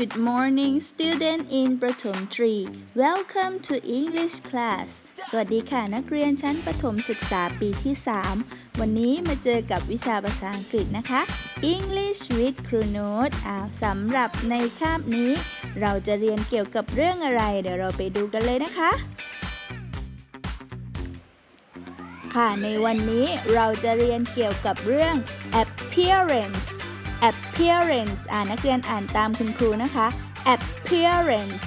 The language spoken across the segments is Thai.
Good morning student in ประถม3 Welcome to English class สวัสดีค่ะนักเรียนชั้นประถมศึกษาปีที่ 3 วันนี้มาเจอกับวิชาภาษาอังกฤษนะคะ English with ครูโน้ตอ้าวสำหรับในคาบนี้ เราจะเรียนเกี่ยวกับเรื่องอะไร เดี๋ยวเราไปดูกันเลยนะคะ ค่ะ ในวันนี้เราจะเรียนเกี่ยวกับเรื่อง appearance appearance อ่านักเรียนอ่านตามคุณครูนะคะ appearance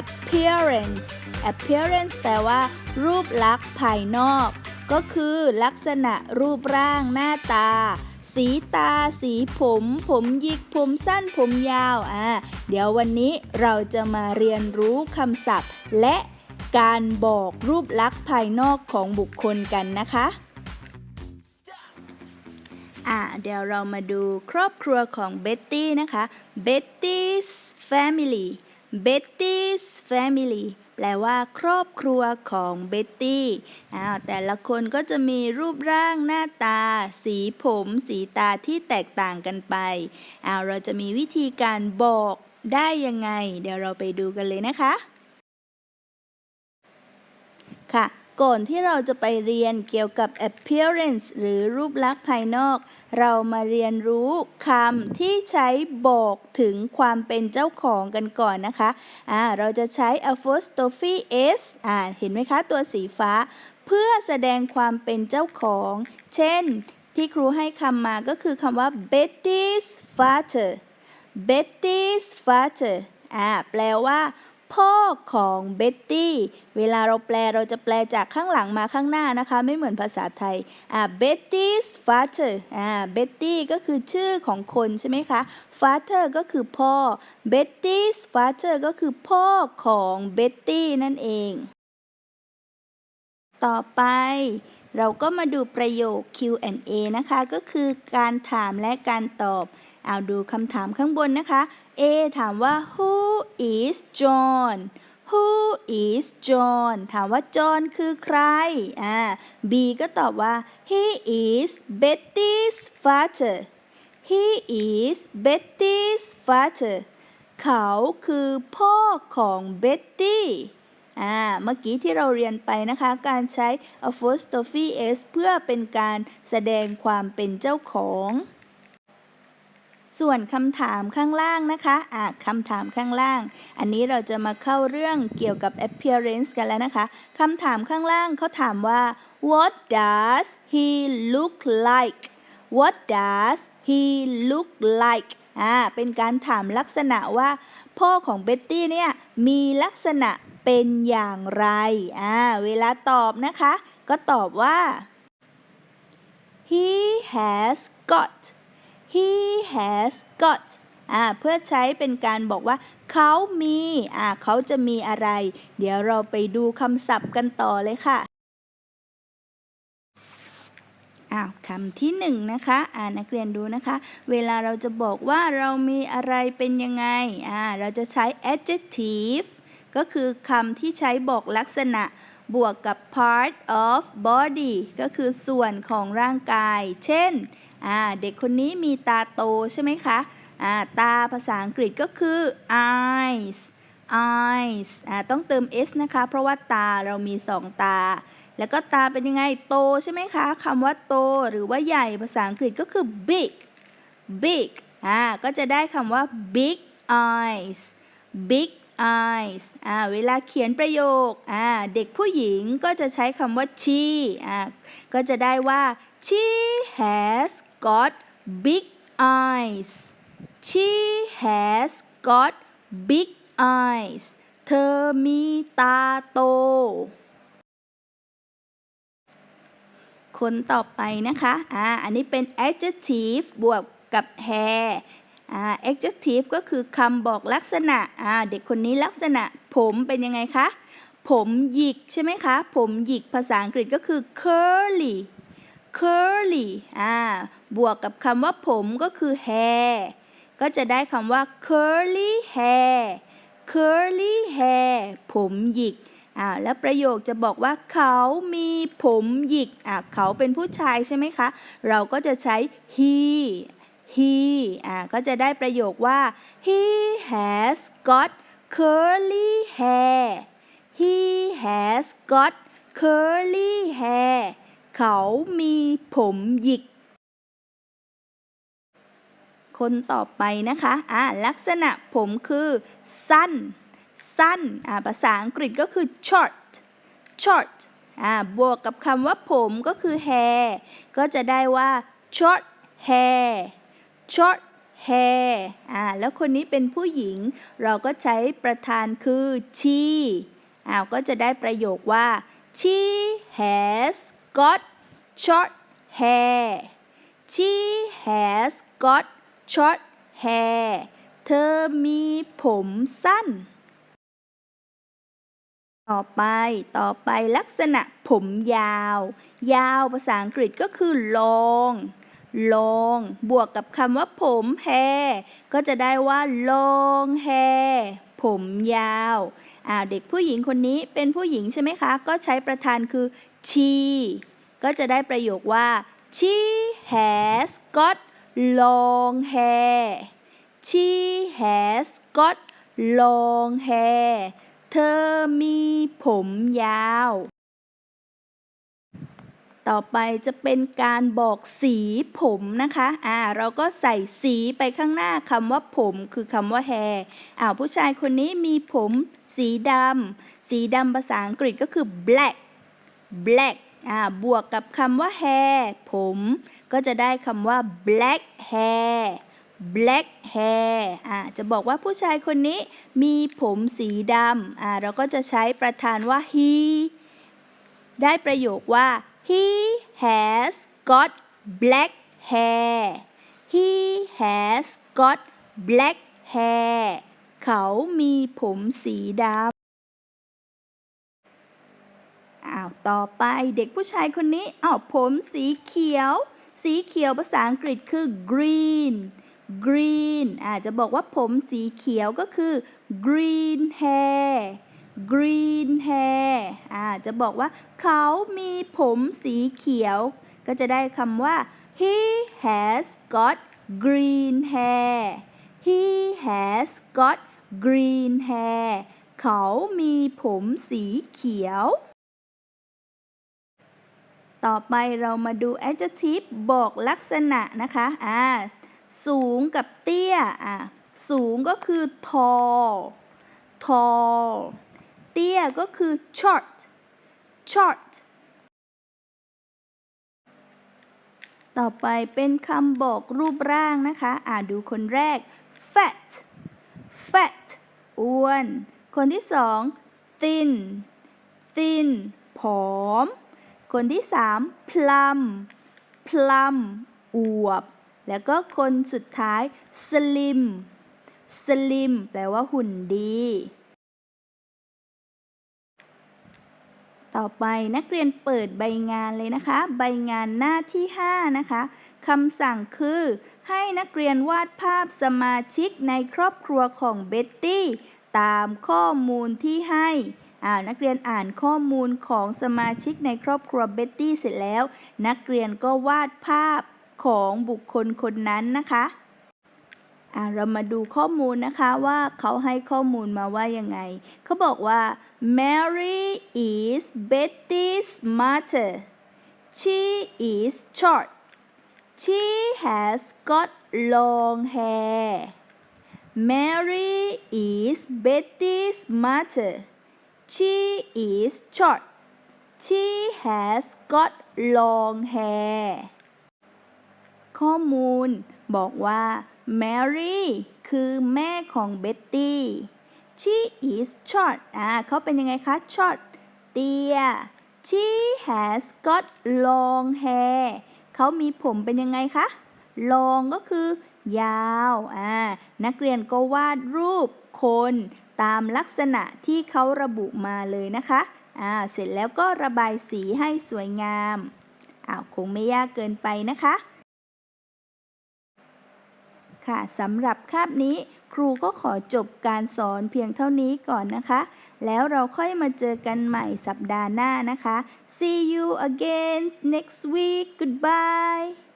appearance appearance แปลว่า รูปลักษณ์ภายนอก ก็คือลักษณะรูปร่างหน้าตา สีตา สีผม ผมหยิก ผมสั้น ผมยาว อ่า เดี๋ยววันนี้เราจะมาเรียนรู้คำศัพท์ และการบอกรูปลักษณ์ภายนอกของบุคคลกันนะคะ อ่าเดี๋ยวเรามาดูครอบครัวของเบ็ตตี้นะคะ Betty's family Betty's family แปลว่าครอบครัวของเบ็ตตี้อ้าวแต่ละคนก็จะมีรูปร่างหน้าตา สีผม สีตาที่แตกต่างกันไปอ้าวเราจะมีวิธีการบอกได้ยังไง เดี๋ยวเราไปดูกันเลยนะคะ ค่ะ ก่อนที่เราจะไปเรียนเกี่ยวกับ appearance หรือรูปลักษณ์ภายนอก เรามาเรียนรู้คำที่ใช้บอกถึงความเป็นเจ้าของกันก่อนนะคะอ่าเราจะใช้ apostrophe s อ่าเห็นไหมคะตัวสีฟ้า เพื่อแสดงความเป็นเจ้าของ เช่น ที่ครูให้คำมาก็คือคำว่า Betty's father Betty's father อ่าแปลว่า พ่อของเบ็ตตี้เวลาเราแปลเราจะแปลจากข้างหลังมาข้างหน้านะคะ ไม่เหมือนภาษาไทยอ่า Betty's father อ่า Betty ก็คือชื่อของคนใช่ไหมคะ father ก็คือพ่อ Betty's father ก็คือพ่อของเบ็ตตี้นั่นเอง ต่อไปเราก็มาดูประโยค Q&A นะคะ ก็คือการถามและการตอบ เอาดูคำถามข้างบนนะคะ A ถามว่า Who is John Who is John ถามว่า John คือใครอ่า B ก็ตอบว่า He is Betty's father He is Betty's father เขาคือพ่อของเบ็ตตี้อ่า เมื่อกี้ที่เราเรียนไปนะคะ การใช้ apostrophe s เพื่อเป็นการแสดงความเป็นเจ้าของ ส่วนคำถามข้างล่างนะคะอะคำถามข้างล่าง อันนี้เราจะมาเข้าเรื่องเกี่ยวกับ appearance กันแล้วนะคะคำถามข้างล่างเขาถามว่า what does he look like what does he look like อ่าเป็นการถามลักษณะว่า พ่อของเบ็ตตี้เนี่ยมีลักษณะเป็นอย่างไรอ่าเวลาตอบนะคะ ก็ตอบว่า he has got he has got อ่าเพื่อใช้เป็นการบอกว่า เขามีอ่าเขาจะมีอะไร เดี๋ยวเราไปดูคำศัพท์กันต่อเลยค่ะอ้าวคำที่หนึ่งนะคะอ่านักเรียนดูนะคะ เวลาเราจะบอกว่าเรามีอะไรเป็นยังไงอ่าเราจะใช้ adjective ก็คือคำที่ใช้บอกลักษณะ บวกกับ part of body ก็คือส่วนของร่างกาย เช่น เด็กคนนี้มีตาโตใช่ไหมคะาตาภาษาอังกฤษก็คือ eyes eyes อต้องเติม s นะคะ เพราะว่าตาเรามีสองตา แล้วก็ตาเป็นยังไงโตใช่ไหมคะคำว่าโตหรือว่าใหญ่ภาษาอังกฤษก็คือ big big อ่าก็จะได้คำว่า big eyes big eyes อ่าเวลาเขียนประโยคอ่าเด็กผู้หญิงก็จะใช้คำว่า she อ่าก็จะได้ว่า she has got big eyes she has got big eyes เธอมีตาโต คนต่อไปนะคะ อ่า อันนี้เป็น adjective บวกกับ hair adjective ก็คือคำบอกลักษณะเด็กคนนี้ลักษณะผมเป็นยังไงคะ ผมหยิกใช่ไหมคะ ผมหยิกภาษาอังกฤษก็คือ curly curly อ่าบวกกับคำว่าผมก็คือ hair ก็จะได้คำว่า curly hair curly hair ผมหยิกอ่าแล้วประโยคจะบอกว่าเขามีผมหยิกอ่าเขาเป็นผู้ชายใช่ไหมคะ เราก็จะใช้ he he อ่าก็จะได้ประโยคว่า he has got curly hair he has got curly hair เขามีผมหยิก คนต่อไปนะคะอ่าลักษณะผมคือสั้น สั้นอ่าภาษาอังกฤษก็คือ short short อ่าบวกกับคำว่าผมก็คือ hair ก็จะได้ว่า short hair short hair อ่าแล้วคนนี้เป็นผู้หญิง เราก็ใช้ประธานคือ she อ้าวก็จะได้ประโยคว่า she has got short hair she has got short hair เธอมีผมสั้น ต่อไป ต่อไปลักษณะผมยาว ยาวภาษาอังกฤษก็คือ long long บวกกับคำว่าผม hair ก็จะได้ว่า long hair ผมยาวอ่าเด็กผู้หญิงคนนี้เป็นผู้หญิงใช่ไหมคะ ก็ใช้ประธานคือ she ก็จะได้ประโยคว่า she has got long hair she has got long hair เธอมีผมยาว ต่อไปจะเป็นการบอกสีผมนะคะ อ่า เราก็ใส่สีไปข้างหน้าคำว่าผมคือคำว่า hair อ่าวผู้ชายคนนี้มีผมสีดำ สีดำภาษาอังกฤษก็คือ black black อ่า บวกกับคำว่า hair ผมก็จะได้คำว่า black hair black hair อ่า จะบอกว่าผู้ชายคนนี้มีผมสีดำ อ่า เราก็จะใช้ประธานว่า he ได้ประโยคว่า he has got black hair he has got black hair เขามีผมสีดำอ้าวต่อไปเด็กผู้ชายคนนี้อ้าวผมสีเขียว สีเขียวภาษาอังกฤษคือ green green อาจจะบอกว่าผมสีเขียวก็คือ green hair green hair อ่าจะบอกว่าเขามีผมสีเขียว ก็จะได้คำว่า he has got green hair he has got green hair เขามีผมสีเขียว ต่อไปเรามาดู adjective บอกลักษณะนะคะอ่าสูงกับเตี้ยอ่าสูงก็คือ tall tall ตี้ยก็คือ short short ต่อไปเป็นคำบอกรูปร่างนะคะ อ่าดูคนแรก fat fat อ้วน คนที่สอง thin thin ผอม คนที่สาม plum plum อวบ แล้วก็คนสุดท้าย slim slim แปลว่าหุ่นดี ต่อไปนักเรียนเปิดใบงานเลยนะคะ ใบงานหน้าที่ 5 นะคะคำสั่งคือ ให้นักเรียนวาดภาพสมาชิกในครอบครัวของเบ็ตตี้ ตามข้อมูลที่ให้อ่านักเรียนอ่านข้อมูลของสมาชิกในครอบครัวเบ็ตตี้เสร็จแล้ว นักเรียนก็วาดภาพของบุคคลคนนั้นนะคะ เรามาดูข้อมูลนะคะว่าเขาให้ข้อมูลมาว่ายังไง เขาบอกว่า Mary is Betty's mother she is short she has got long hair Mary is Betty's mother she is short she has got long hair ข้อมูลบอกว่า Mary คือแม่ของเบ็ตตี้ she is short อ่าเขาเป็นยังไงคะ short เตี้ย she has got long hair เขามีผมเป็นยังไงคะ long ก็คือยาวอ่านักเรียนก็วาดรูปคนตามลักษณะที่เขาระบุมาเลยนะคะอ่าเสร็จแล้วก็ระบายสีให้สวยงามอ้าวคงไม่ยากเกินไปนะคะ ค่ะสำหรับคาบนี้ครูก็ขอจบการสอนเพียงเท่านี้ก่อนนะคะ แล้วเราค่อยมาเจอกันใหม่สัปดาห์หน้านะคะ see you again next week goodbye